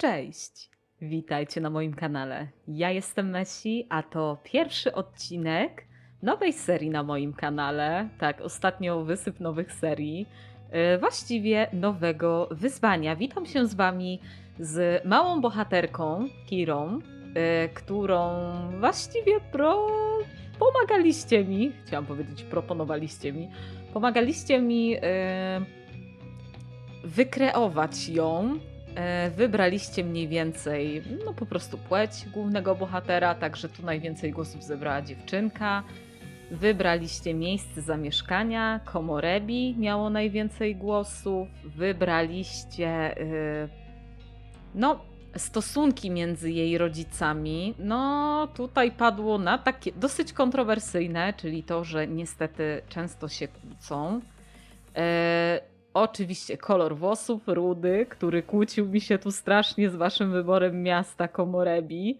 Cześć! Witajcie na moim kanale. Ja jestem Messi, a to pierwszy odcinek nowej serii na moim kanale. Tak, ostatnio wysyp nowych serii. Yy, Właściwie nowego wyzwania. Witam się z Wami z małą bohaterką, Kirą, yy, którą właściwie pro... pomagaliście mi, chciałam powiedzieć proponowaliście mi, pomagaliście mi yy, wykreować ją Wybraliście mniej więcej, no po prostu płeć głównego bohatera, także tu najwięcej głosów zebrała dziewczynka. Wybraliście miejsce zamieszkania, Komorebi miało najwięcej głosów. Wybraliście, y, no, stosunki między jej rodzicami. No, tutaj padło na takie dosyć kontrowersyjne, czyli to, że niestety często się kłócą. E, Oczywiście kolor włosów, rudy, który kłócił mi się tu strasznie z waszym wyborem miasta Komorebi.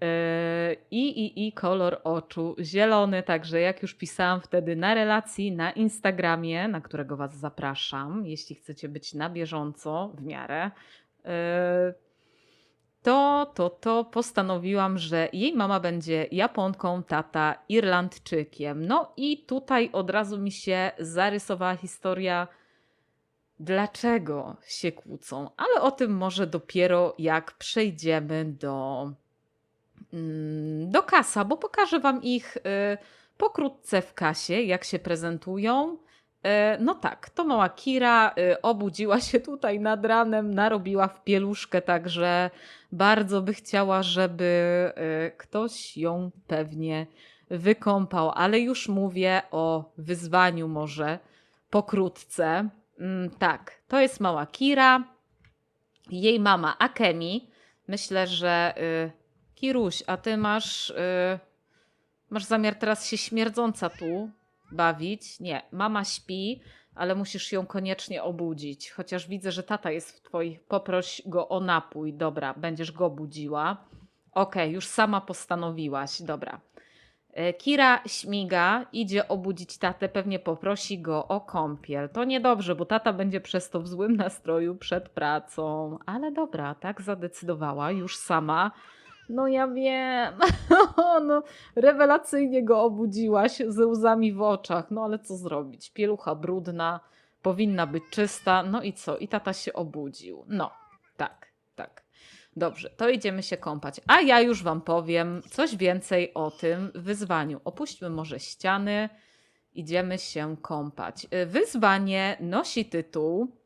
Yy, I, i, I kolor oczu zielony, także jak już pisałam wtedy na relacji na Instagramie, na którego Was zapraszam, jeśli chcecie być na bieżąco w miarę, yy, to, to, to postanowiłam, że jej mama będzie Japonką, tata Irlandczykiem. No i tutaj od razu mi się zarysowała historia dlaczego się kłócą, ale o tym może dopiero jak przejdziemy do, mm, do kasa, bo pokażę Wam ich y, pokrótce w kasie, jak się prezentują. Y, No tak, to mała Kira y, obudziła się tutaj nad ranem, narobiła w pieluszkę, także bardzo by chciała, żeby ktoś ją pewnie wykąpał, ale już mówię o wyzwaniu może pokrótce. Mm, tak, to jest mała Kira. Jej mama Akemi. Myślę, że y, Kiruś, a ty masz, y, masz zamiar teraz się śmierdząca tu bawić? Nie, mama śpi, ale musisz ją koniecznie obudzić. Chociaż widzę, że tata jest w twoich. Poproś go o napój. Dobra, będziesz go budziła. Okej, już sama postanowiłaś. Dobra. E, Kira śmiga, idzie obudzić tatę, pewnie poprosi go o kąpiel. To niedobrze, bo tata będzie przez to w złym nastroju przed pracą. Ale dobra, tak zadecydowała już sama. No ja wiem, no, rewelacyjnie go obudziłaś ze łzami w oczach. No ale co zrobić? Pielucha brudna, powinna być czysta. No i co? I tata się obudził. No, tak, tak. Dobrze, to idziemy się kąpać. A ja już Wam powiem coś więcej o tym wyzwaniu. Opuśćmy może ściany, idziemy się kąpać. Y, Wyzwanie nosi tytuł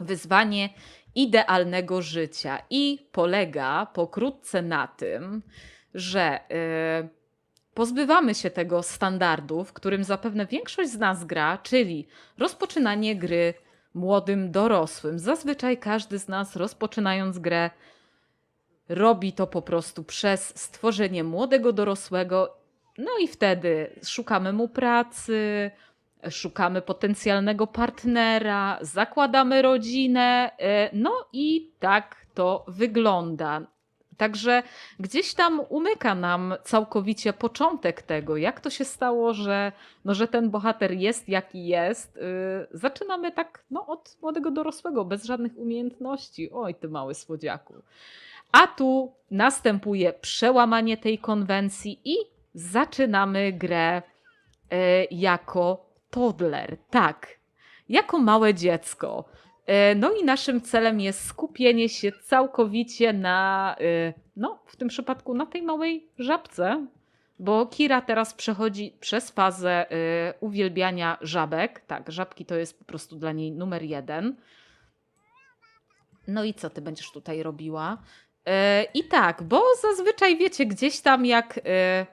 Wyzwanie idealnego życia i polega pokrótce na tym, że y, pozbywamy się tego standardu, w którym zapewne większość z nas gra, czyli rozpoczynanie gry młodym dorosłym. Zazwyczaj każdy z nas rozpoczynając grę robi to po prostu przez stworzenie młodego dorosłego. No i wtedy szukamy mu pracy, szukamy potencjalnego partnera, zakładamy rodzinę. e, No i tak to wygląda. Także gdzieś tam umyka nam całkowicie początek tego, jak to się stało, że, no, że ten bohater jest jaki jest. Yy, zaczynamy tak no, od młodego dorosłego, bez żadnych umiejętności. Oj, ty mały słodziaku. A tu następuje przełamanie tej konwencji i zaczynamy grę e, jako toddler. Tak, jako małe dziecko. E, No i naszym celem jest skupienie się całkowicie na, e, no w tym przypadku na tej małej żabce, bo Kira teraz przechodzi przez fazę uwielbiania żabek. Tak, żabki to jest po prostu dla niej numer jeden. No i co ty będziesz tutaj robiła? E, I tak, bo zazwyczaj wiecie, gdzieś tam jak. e,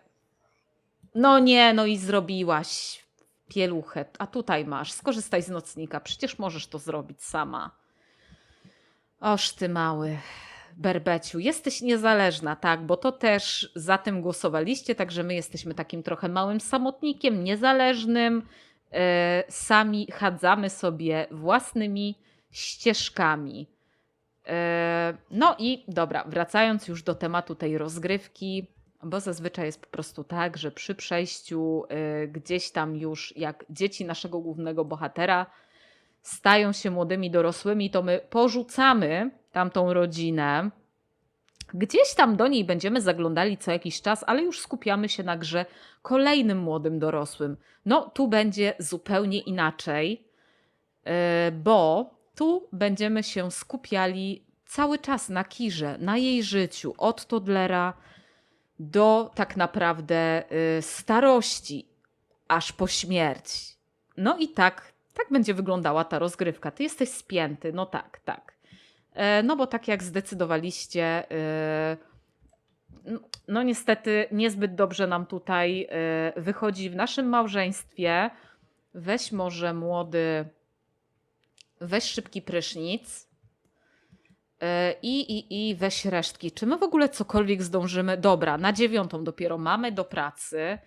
No nie, no i zrobiłaś pieluchę, a tutaj masz, skorzystaj z nocnika, przecież możesz to zrobić sama. Oż ty mały berbeciu, jesteś niezależna, tak, bo to też za tym głosowaliście, także my jesteśmy takim trochę małym samotnikiem, niezależnym. E, Sami chadzamy sobie własnymi ścieżkami. E, No i dobra, wracając już do tematu tej rozgrywki, bo zazwyczaj jest po prostu tak, że przy przejściu e, gdzieś tam już, jak dzieci naszego głównego bohatera stają się młodymi dorosłymi, to my porzucamy tamtą rodzinę. Gdzieś tam do niej będziemy zaglądali co jakiś czas, ale już skupiamy się na grze kolejnym młodym dorosłym. No, tu będzie zupełnie inaczej, yy, bo tu będziemy się skupiali cały czas na Kirze, na jej życiu, od toddlera do tak naprawdę yy, starości, aż po śmierć. No i tak, tak będzie wyglądała ta rozgrywka. Ty jesteś spięty, no tak, tak. E, No bo tak jak zdecydowaliście, n- no niestety niezbyt dobrze nam tutaj e, wychodzi w naszym małżeństwie. Weź może młody, weź szybki prysznic e, i, i, i weź resztki. Czy my w ogóle cokolwiek zdążymy? Dobra, na dziewiątą dopiero mamy do pracy.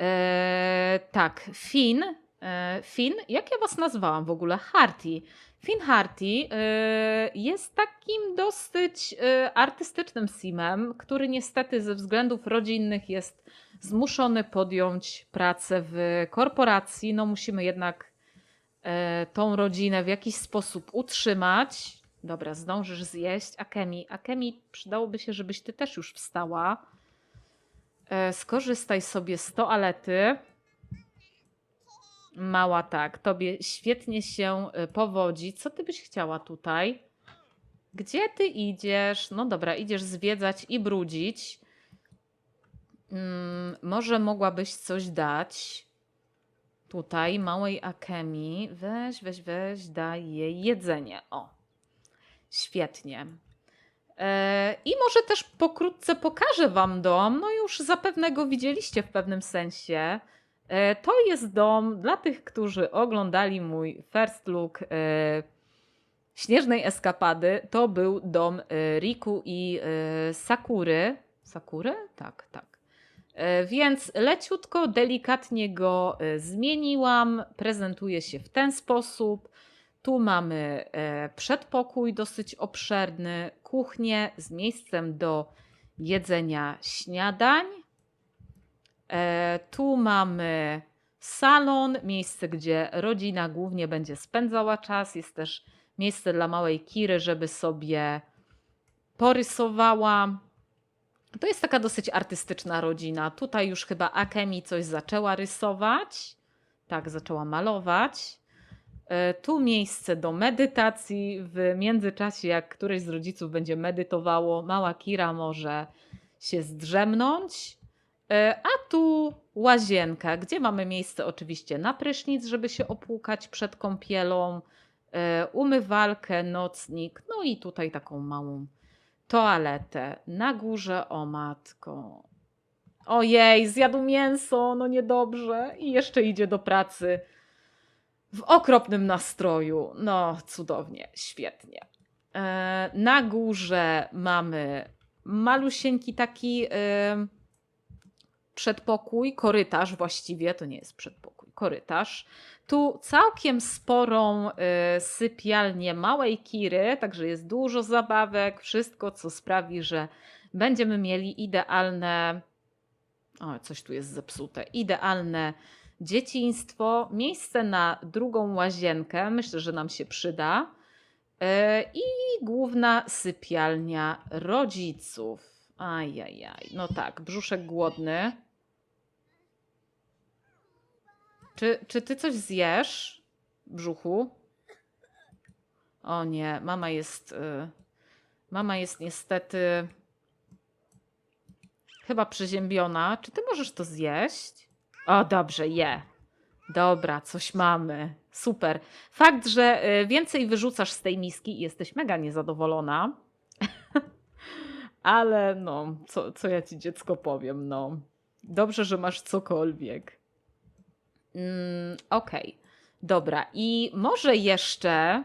E, tak, Finn. E, Finn, jak ja was nazwałam w ogóle? Harty. Finn Harty e, jest takim dosyć artystycznym simem, który niestety ze względów rodzinnych jest zmuszony podjąć pracę w korporacji. No musimy jednak tą rodzinę w jakiś sposób utrzymać. Dobra, zdążysz zjeść. Akemi, Akemi, przydałoby się, żebyś ty też już wstała. E, Skorzystaj sobie z toalety. Mała tak, tobie świetnie się e, powodzi. Co ty byś chciała tutaj? Gdzie ty idziesz? No dobra, idziesz zwiedzać i brudzić. Mm, może mogłabyś coś dać tutaj małej Akemi. Weź, weź, weź, daj jej jedzenie. O, świetnie. E, I może też pokrótce pokażę Wam dom. No już zapewne go widzieliście w pewnym sensie. E, To jest dom dla tych, którzy oglądali mój first look e, śnieżnej eskapady. To był dom Riku i Sakury. Sakury? Tak, tak. E, Więc leciutko, delikatnie go e, zmieniłam. Prezentuje się w ten sposób. Tu mamy e, przedpokój dosyć obszerny, kuchnię z miejscem do jedzenia śniadań. Tu mamy salon, miejsce, gdzie rodzina głównie będzie spędzała czas. Jest też miejsce dla małej Kiry, żeby sobie porysowała. To jest taka dosyć artystyczna rodzina. Tutaj już chyba Akemi coś zaczęła rysować. Tak, zaczęła malować. E, Tu miejsce do medytacji. W międzyczasie, jak któreś z rodziców będzie medytowało, mała Kira może się zdrzemnąć. E, A tu łazienka, gdzie mamy miejsce oczywiście na prysznic, żeby się opłukać przed kąpielą, e, umywalkę, nocnik, no i tutaj taką małą toaletę. Na górze, o matko. Ojej, zjadł mięso, no niedobrze. I jeszcze idzie do pracy w okropnym nastroju. No, cudownie, świetnie. E, Na górze mamy malusieńki taki e, przedpokój, korytarz właściwie, to nie jest przedpokój, korytarz. Tu całkiem sporą e, sypialnię małej Kiry, także jest dużo zabawek, wszystko co sprawi, że będziemy mieli idealne o, coś tu jest zepsute. Idealne dzieciństwo, miejsce na drugą łazienkę, myślę, że nam się przyda. E, I główna sypialnia rodziców. Ajajaj, no tak, brzuszek głodny. Czy, czy ty coś zjesz, brzuchu? O nie, mama jest. y, Mama jest niestety chyba przeziębiona. Czy ty możesz to zjeść? O, dobrze, je. Dobra, coś mamy. Super. Fakt, że y, więcej wyrzucasz z tej miski i jesteś mega niezadowolona. Ale no, co, co ja ci dziecko powiem, no. Dobrze, że masz cokolwiek. Mm, Okej, dobra. I może jeszcze.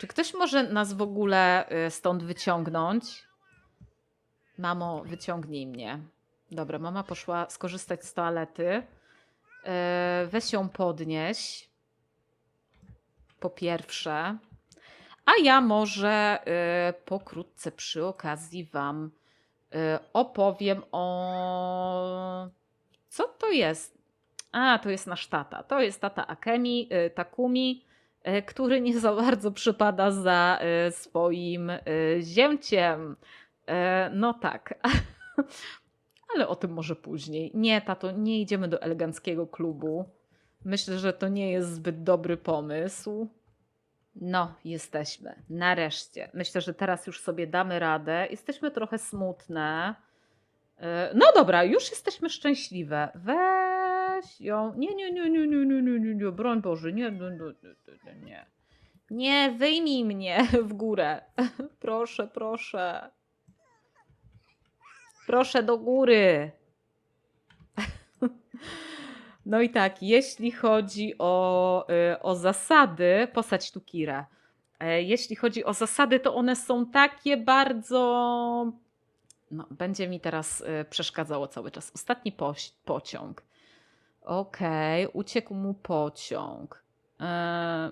Czy ktoś może nas w ogóle y, stąd wyciągnąć? Mamo, wyciągnij mnie. Dobra, mama poszła skorzystać z toalety. E, Weź ją podnieś. Po pierwsze. A ja może e, pokrótce przy okazji Wam opowiem o. Co to jest? A, to jest nasz tata. To jest tata Akemi, e, Takumi. e, który nie za bardzo przypada za e, swoim ziemciem. No tak. Ale o tym może później. Nie, tato, nie idziemy do eleganckiego klubu. Myślę, że to nie jest zbyt dobry pomysł. No, jesteśmy. Nareszcie. Myślę, że teraz już sobie damy radę. Jesteśmy trochę smutne. No dobra, już jesteśmy szczęśliwe. Weź ją. Nie, nie, nie, nie, nie, nie, nie, nie, nie. broń Boże, nie, nie, nie, nie, wyjmij mnie w górę. Proszę, proszę. Proszę do góry. No i tak, jeśli chodzi o, y, o zasady, posadź tu Kirę. E, Jeśli chodzi o zasady, to one są takie bardzo. No, będzie mi teraz y, przeszkadzało cały czas. Ostatni poś- pociąg. Okej, uciekł mu pociąg. E,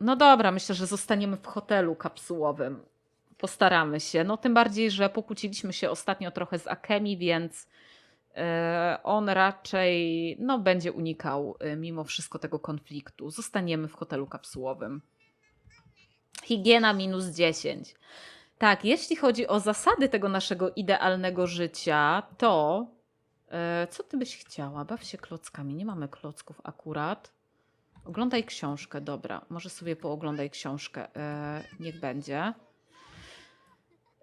No dobra, myślę, że zostaniemy w hotelu kapsułowym. Postaramy się. No tym bardziej, że pokłóciliśmy się ostatnio trochę z Akemi, więc e, on raczej no, będzie unikał e, mimo wszystko tego konfliktu. Zostaniemy w hotelu kapsułowym. Higiena minus 10. Tak, jeśli chodzi o zasady tego naszego idealnego życia, to co ty byś chciała? Baw się klockami. Nie mamy klocków akurat. Oglądaj książkę, dobra. Może sobie pooglądaj książkę. E, niech będzie.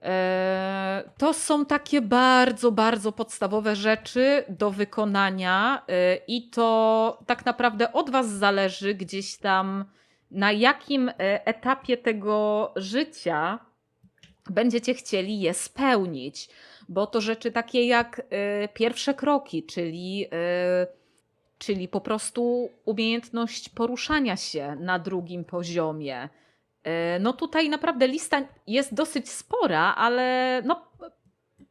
E, To są takie bardzo, bardzo podstawowe rzeczy do wykonania, e, i to tak naprawdę od Was zależy gdzieś tam, na jakim e, etapie tego życia będziecie chcieli je spełnić. Bo to rzeczy takie jak e, pierwsze kroki, czyli, e, czyli po prostu umiejętność poruszania się na drugim poziomie. E, No tutaj naprawdę lista jest dosyć spora, ale no,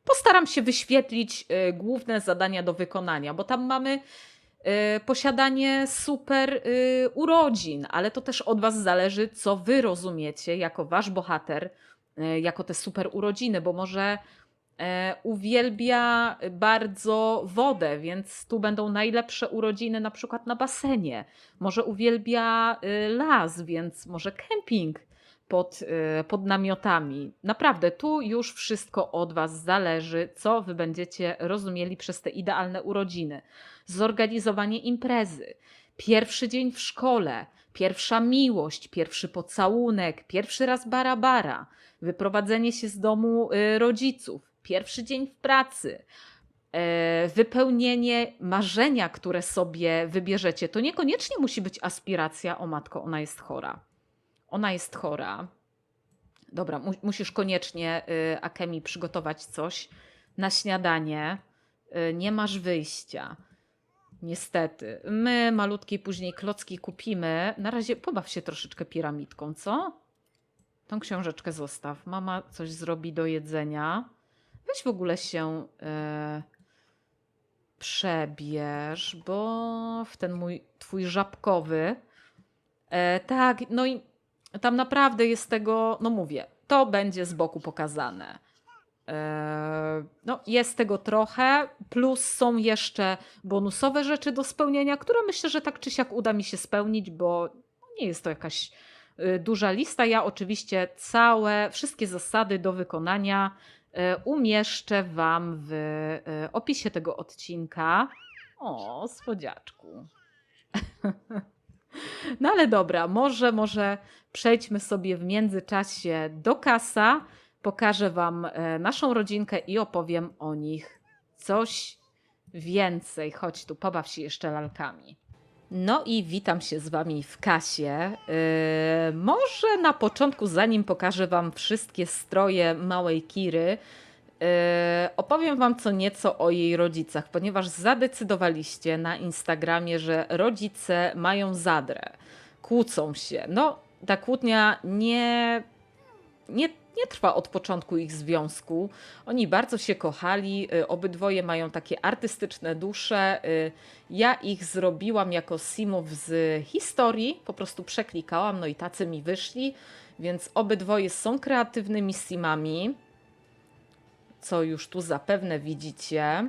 postaram się wyświetlić główne zadania do wykonania, bo tam mamy posiadanie super urodzin, ale to też od Was zależy, co Wy rozumiecie jako Wasz bohater, jako te super urodziny, bo może uwielbia bardzo wodę, więc tu będą najlepsze urodziny na przykład na basenie. Może uwielbia y, las, więc może kemping pod, y, pod namiotami. Naprawdę, tu już wszystko od Was zależy, co Wy będziecie rozumieli przez te idealne urodziny. Zorganizowanie imprezy, pierwszy dzień w szkole, pierwsza miłość, pierwszy pocałunek, pierwszy raz barabara, wyprowadzenie się z domu y, rodziców, pierwszy dzień w pracy, e, wypełnienie marzenia, które sobie wybierzecie. To niekoniecznie musi być aspiracja, o matko, ona jest chora. Ona jest chora. Dobra, mu, musisz koniecznie y, Akemi przygotować coś na śniadanie. Y, nie masz wyjścia. Niestety. My malutkiej później klocki kupimy. Na razie pobaw się troszeczkę piramidką, co? Tą książeczkę zostaw. Mama coś zrobi do jedzenia. Weź w ogóle się e, przebierz, bo w ten mój twój żabkowy. E, tak, no i tam naprawdę jest tego, no mówię, to będzie z boku pokazane. E, no, jest tego trochę, plus są jeszcze bonusowe rzeczy do spełnienia, które myślę, że tak czy siak uda mi się spełnić, bo nie jest to jakaś y, duża lista. Ja oczywiście całe, wszystkie zasady do wykonania e, umieszczę Wam w e, opisie tego odcinka. O, słodziaczku. No ale dobra, może, może przejdźmy sobie w międzyczasie do kasa. Pokażę Wam e, naszą rodzinkę i opowiem o nich coś więcej. Chodź tu, pobaw się jeszcze lalkami. No i witam się z Wami w kasie. Yy, może na początku, zanim pokażę Wam wszystkie stroje małej Kiry, yy, opowiem Wam co nieco o jej rodzicach, ponieważ zadecydowaliście na Instagramie, że rodzice mają zadrę, kłócą się. No, ta kłótnia nie, nie, nie trwa od początku ich związku. Oni bardzo się kochali, y, obydwoje mają takie artystyczne dusze. y, Ja ich zrobiłam jako simów z historii, po prostu przeklikałam, no i tacy mi wyszli, więc obydwoje są kreatywnymi simami, co już tu zapewne widzicie.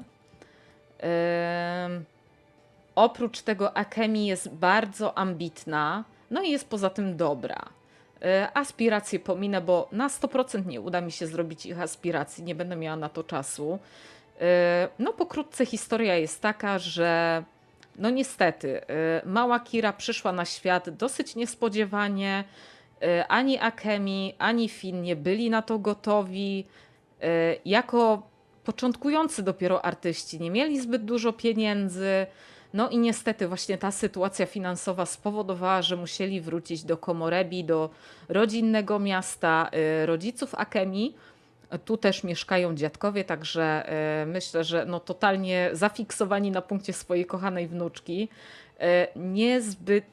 Oprócz tego Akemi jest bardzo ambitna, No i jest poza tym dobra. E, Aspiracje pominę, bo na 100% nie uda mi się zrobić ich aspiracji, nie będę miała na to czasu. E, No, pokrótce historia jest taka, że no niestety, e, mała Kira przyszła na świat dosyć niespodziewanie. Ani Akemi, ani Finn nie byli na to gotowi. Jako początkujący dopiero artyści nie mieli zbyt dużo pieniędzy. No i niestety właśnie ta sytuacja finansowa spowodowała, że musieli wrócić do Komorebi, do rodzinnego miasta y, rodziców Akemi. Tu też mieszkają dziadkowie, także y, myślę, że no totalnie zafiksowani na punkcie swojej kochanej wnuczki. Y, Niezbyt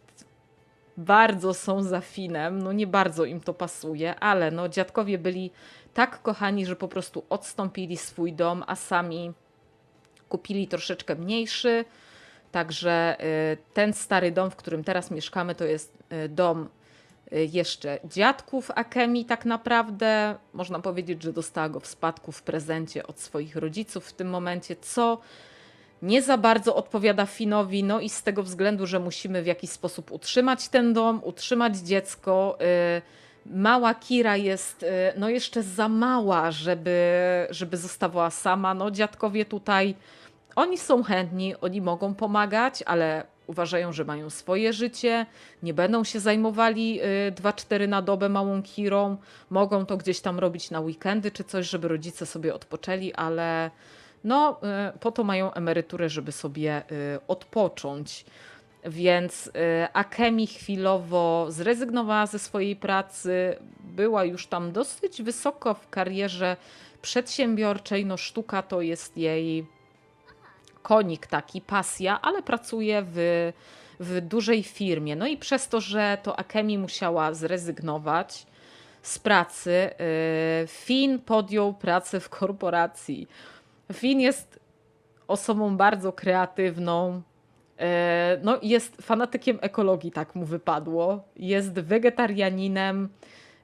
bardzo są za Finem, no nie bardzo im to pasuje, ale no dziadkowie byli tak kochani, że po prostu odstąpili swój dom, a sami kupili troszeczkę mniejszy. Także y, ten stary dom, w którym teraz mieszkamy, to jest y, dom y, jeszcze dziadków Akemi tak naprawdę. Można powiedzieć, że dostała go w spadku, w prezencie od swoich rodziców w tym momencie, co nie za bardzo odpowiada Finowi, no i z tego względu, że musimy w jakiś sposób utrzymać ten dom, utrzymać dziecko. Mała Kira jest no jeszcze za mała, żeby, żeby zostawała sama. No dziadkowie tutaj oni są chętni, oni mogą pomagać, ale uważają, że mają swoje życie, nie będą się zajmowali 2-4 na dobę małą kirą. Mogą to gdzieś tam robić na weekendy czy coś, żeby rodzice sobie odpoczęli, ale no, y, po to mają emeryturę, żeby sobie y, odpocząć. Więc y, Akemi chwilowo zrezygnowała ze swojej pracy, była już tam dosyć wysoko w karierze przedsiębiorczej. No, sztuka to jest jej konik taki, pasja, ale pracuje w, w dużej firmie. No i przez to, że to Akemi musiała zrezygnować z pracy, yy, Finn podjął pracę w korporacji. Finn jest osobą bardzo kreatywną. yy, No, jest fanatykiem ekologii, tak mu wypadło. Jest wegetarianinem,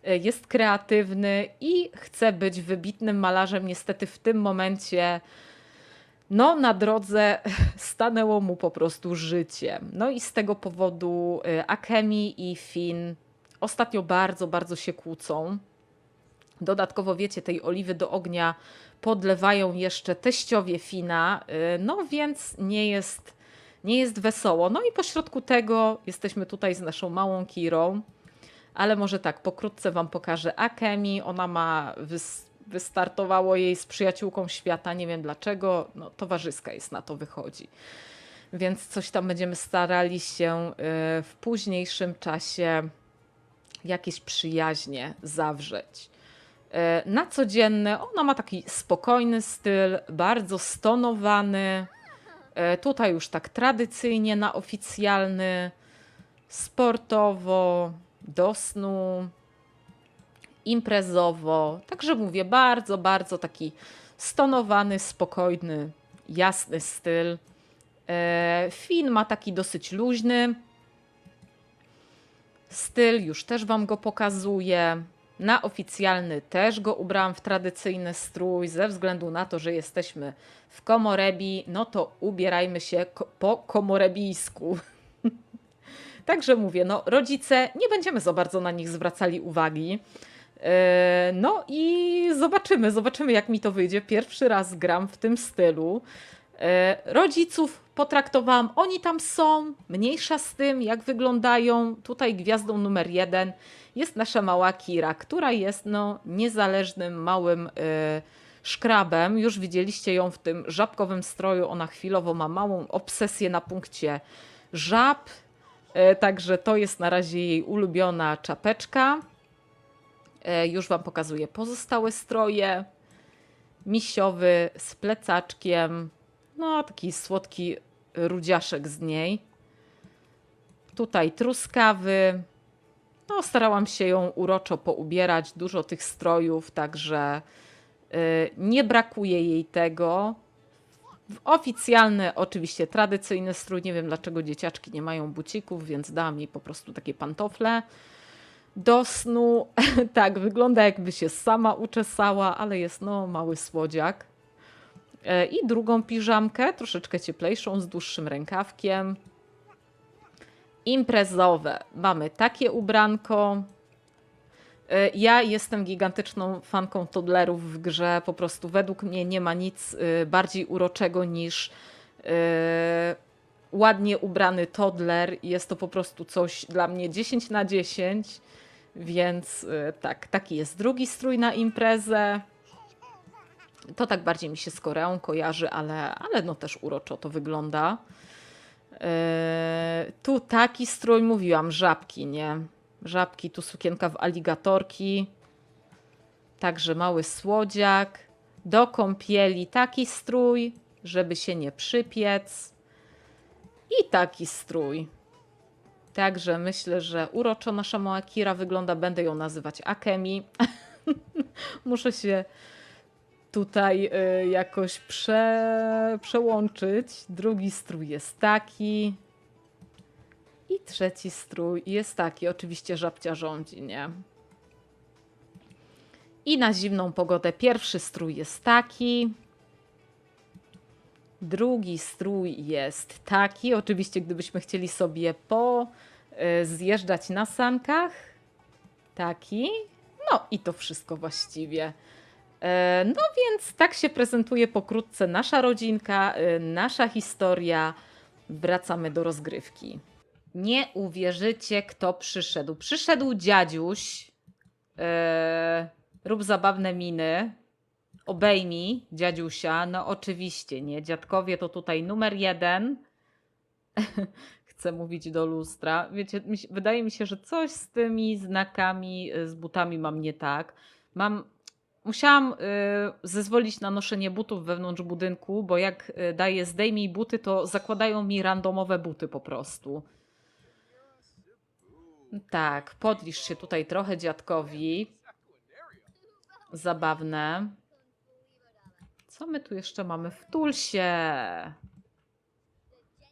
yy, jest kreatywny i chce być wybitnym malarzem. Niestety w tym momencie no, na drodze stanęło mu po prostu życie. No i z tego powodu y, Akemi i Finn ostatnio bardzo, bardzo się kłócą. Dodatkowo, wiecie, tej oliwy do ognia podlewają jeszcze teściowie Fina, y, no więc nie jest, nie jest wesoło. No i pośrodku tego jesteśmy tutaj z naszą małą Kirą, ale może tak, pokrótce Wam pokażę Akemi. Ona ma wys wystartowało jej z przyjaciółką świata, nie wiem dlaczego, no, towarzyska jest na to wychodzi. Więc coś tam będziemy starali się y, w późniejszym czasie jakieś przyjaźnie zawrzeć. Y, Na codzienny ona ma taki spokojny styl, bardzo stonowany. Y, Tutaj już tak tradycyjnie na oficjalny, sportowo, do snu, imprezowo. Także mówię, bardzo, bardzo taki stonowany, spokojny, jasny styl. E, Fin ma taki dosyć luźny styl, już też Wam go pokazuję. Na oficjalny też go ubrałam w tradycyjny strój, ze względu na to, że jesteśmy w Komorebi, no to ubierajmy się ko po komorebijsku. Także mówię, no rodzice, nie będziemy za bardzo na nich zwracali uwagi. E, No i zobaczymy, zobaczymy jak mi to wyjdzie. Pierwszy raz gram w tym stylu. E, Rodziców potraktowałam, oni tam są, mniejsza z tym, jak wyglądają. Tutaj gwiazdą numer jeden jest nasza mała Kira, która jest no, niezależnym małym e, szkrabem. Już widzieliście ją w tym żabkowym stroju. Ona chwilowo ma małą obsesję na punkcie żab. Także to jest na razie jej ulubiona czapeczka. E, Już Wam pokazuję pozostałe stroje. Misiowy z plecaczkiem. No, taki słodki rudziaszek z niej. Tutaj truskawy. No, starałam się ją uroczo poubierać. Dużo tych strojów, także y, nie brakuje jej tego. Oficjalny, oczywiście tradycyjny strój. Nie wiem dlaczego dzieciaczki nie mają bucików, więc dałam jej po prostu takie pantofle do snu. tak, wygląda jakby się sama uczesała, ale jest no mały słodziak. E, I drugą piżamkę, troszeczkę cieplejszą, z dłuższym rękawkiem. imprezowe. Mamy takie ubranko. Y, Ja jestem gigantyczną fanką toddlerów w grze. Po prostu według mnie nie ma nic y, bardziej uroczego niż y, ładnie ubrany toddler. Jest to po prostu coś dla mnie 10 na 10. Więc y, tak, taki jest drugi strój na imprezę. To tak bardziej mi się z Koreą kojarzy, ale, ale no też uroczo to wygląda. Yy, tu taki strój mówiłam, żabki, nie? Żabki, tu sukienka w aligatorki. Także mały słodziak. Do kąpieli taki strój, żeby się nie przypiec. I taki strój. Także myślę, że uroczo nasza mała Kira wygląda. Będę ją nazywać Akemi. Muszę się tutaj y, jakoś prze, przełączyć. Drugi strój jest taki. I trzeci strój jest taki. Oczywiście żabcia rządzi, nie? I na zimną pogodę pierwszy strój jest taki. Drugi strój jest taki. Oczywiście, gdybyśmy chcieli sobie po y, zjeżdżać na sankach. Taki. No i to wszystko właściwie. E, No więc tak się prezentuje pokrótce nasza rodzinka, e, nasza historia. Wracamy do rozgrywki. Nie uwierzycie, kto przyszedł. Przyszedł dziadziuś. E, rób zabawne miny. Obejmij dziadziusia. No oczywiście, nie. Dziadkowie to tutaj numer jeden. Chcę mówić do lustra. Wiecie, wydaje mi się, że coś z tymi znakami, e, z butami mam nie tak. Mam Musiałam y, zezwolić na noszenie butów wewnątrz budynku, bo jak y, daję zdejmij buty, to zakładają mi randomowe buty po prostu. Tak, podlisz się tutaj trochę dziadkowi. Zabawne. Co my tu jeszcze mamy? Wtul się.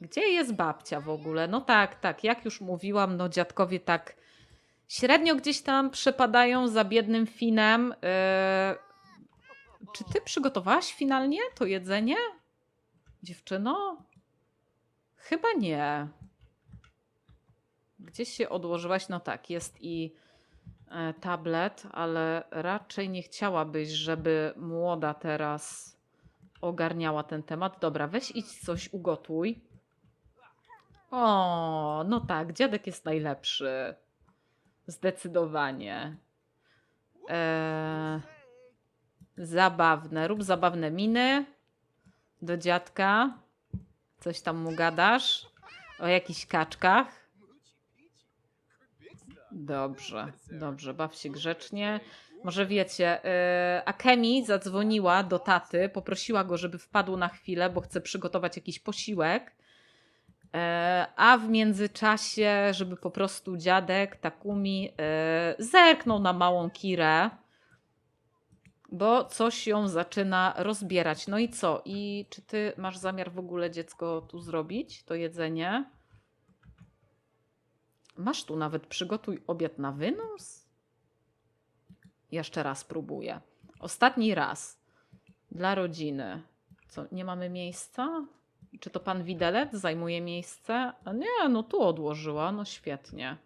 Gdzie jest babcia w ogóle? No tak, tak, jak już mówiłam, no dziadkowie tak średnio gdzieś tam przepadają za biednym Finem. Yy, czy ty przygotowałaś finalnie to jedzenie? Dziewczyno? Chyba nie. Gdzieś się odłożyłaś? No tak, jest i tablet, ale raczej nie chciałabyś, żeby młoda teraz ogarniała ten temat. Dobra, weź idź coś ugotuj. O, no tak, dziadek jest najlepszy. Zdecydowanie. Eee, zabawne. Rób zabawne miny do dziadka. Coś tam mu gadasz. O jakichś kaczkach. Dobrze, dobrze. Baw się grzecznie. Może wiecie, yy, Akemi zadzwoniła do taty, poprosiła go, żeby wpadł na chwilę, bo chce przygotować jakiś posiłek. E, A w międzyczasie, żeby po prostu dziadek Takumi e, zerknął na małą Kirę, bo coś ją zaczyna rozbierać. No i co? I czy ty masz zamiar w ogóle dziecko tu zrobić, to jedzenie? Masz tu nawet przygotuj obiad na wynos? Jeszcze raz próbuję. Ostatni raz. Dla rodziny. Co, nie mamy miejsca? Czy to pan Widelec zajmuje miejsce? A nie, no tu odłożyła, no świetnie.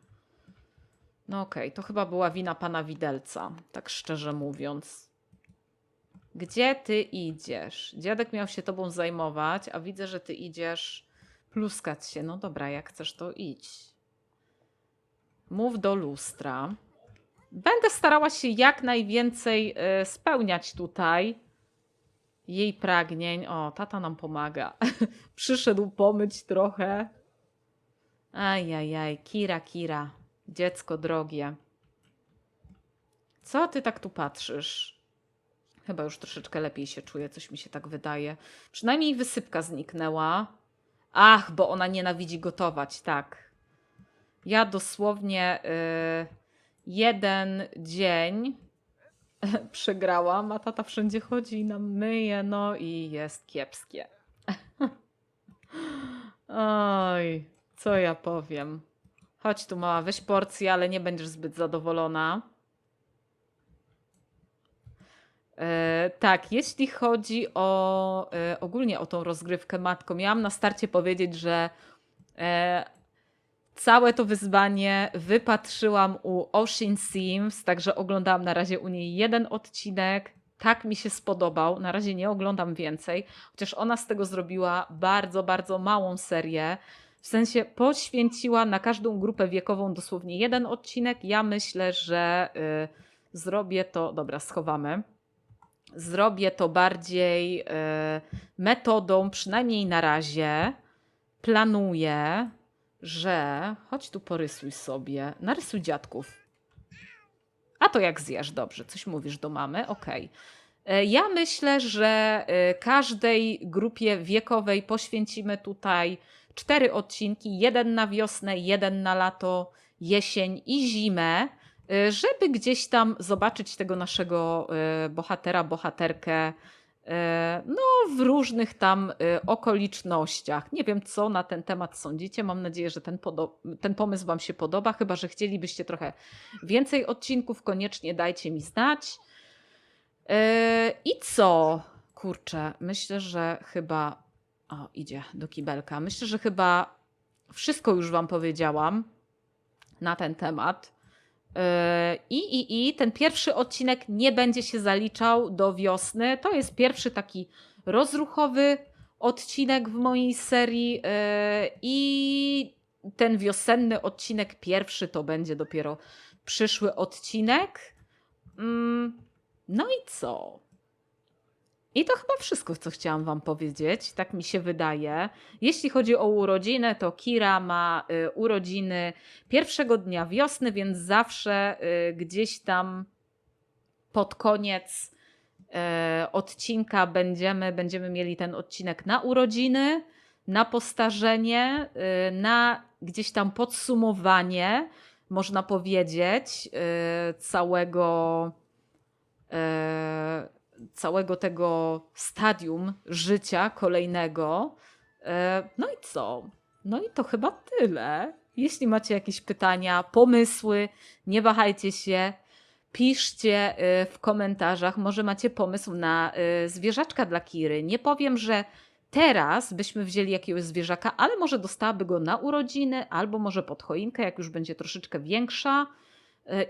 No okej, to chyba była wina pana Widelca, tak szczerze mówiąc. Gdzie ty idziesz? Dziadek miał się tobą zajmować, a widzę, że ty idziesz pluskać się. No dobra, jak chcesz, to idź. Mów do lustra. Będę starała się jak najwięcej y, spełniać tutaj jej pragnień. O, tata nam pomaga. Przyszedł pomyć trochę. Ajajaj, Kira, Kira, dziecko drogie. Co ty tak tu patrzysz? Chyba już troszeczkę lepiej się czuję, coś mi się tak wydaje. Przynajmniej wysypka zniknęła. Ach, bo ona nienawidzi gotować, tak. Ja dosłownie y, jeden dzień przegrałam, a tata wszędzie chodzi i nam myje, no i jest kiepskie. Oj, co ja powiem. Chodź tu mała, weź porcję, ale nie będziesz zbyt zadowolona. E, tak, jeśli chodzi o e, ogólnie o tą rozgrywkę matką, miałam na starcie powiedzieć, że e, Całe to wyzwanie wypatrzyłam u Ocean Sims, także oglądałam na razie u niej jeden odcinek. Tak mi się spodobał. Na razie nie oglądam więcej, chociaż ona z tego zrobiła bardzo, bardzo małą serię. W sensie poświęciła na każdą grupę wiekową dosłownie jeden odcinek. Ja myślę, że y, zrobię to. Dobra, schowamy. Zrobię to bardziej y, metodą, przynajmniej na razie. Planuję, że. Chodź tu, porysuj sobie. Narysuj dziadków. A to jak zjesz, dobrze. Coś mówisz do mamy? Okej. E, Ja myślę, że e, każdej grupie wiekowej poświęcimy tutaj cztery odcinki: jeden na wiosnę, jeden na lato, jesień i zimę, e, żeby gdzieś tam zobaczyć tego naszego bohatera, bohaterkę. E, No, w różnych tam e, okolicznościach. Nie wiem, co na ten temat sądzicie. Mam nadzieję, że ten, ten pomysł Wam się podoba. Chyba, że chcielibyście trochę więcej odcinków, koniecznie dajcie mi znać. Yy, I co? Kurczę, myślę, że chyba. O, idzie do kibelka. Myślę, że chyba wszystko już Wam powiedziałam na ten temat. I, i, I ten pierwszy odcinek nie będzie się zaliczał do wiosny. To jest pierwszy taki rozruchowy odcinek w mojej serii. Yy, I ten wiosenny odcinek pierwszy to będzie dopiero przyszły odcinek. Mm, no i co? I to chyba wszystko, co chciałam Wam powiedzieć. Tak mi się wydaje. Jeśli chodzi o urodziny, to Kira ma y, urodziny pierwszego dnia wiosny, więc zawsze y, gdzieś tam pod koniec y, odcinka będziemy, będziemy mieli ten odcinek na urodziny, na postarzenie, y, na gdzieś tam podsumowanie, można powiedzieć, y, całego e, całego tego stadium życia kolejnego. E, no i co? No i to chyba tyle. Jeśli macie jakieś pytania, pomysły, nie wahajcie się. Piszcie e, w komentarzach, może macie pomysł na e, zwierzaczka dla Kiry. Nie powiem, że teraz byśmy wzięli jakiegoś zwierzaka, ale może dostałaby go na urodziny, albo może pod choinkę, jak już będzie troszeczkę większa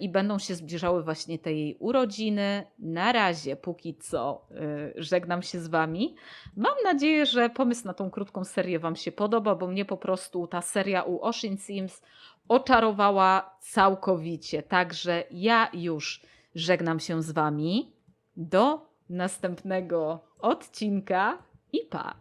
i będą się zbliżały właśnie te jej urodziny. Na razie, póki co, e, żegnam się z Wami. Mam nadzieję, że pomysł na tą krótką serię Wam się podoba, bo mnie po prostu ta seria u Ocean Sims oczarowała całkowicie. Także ja już żegnam się z Wami. Do następnego odcinka i pa!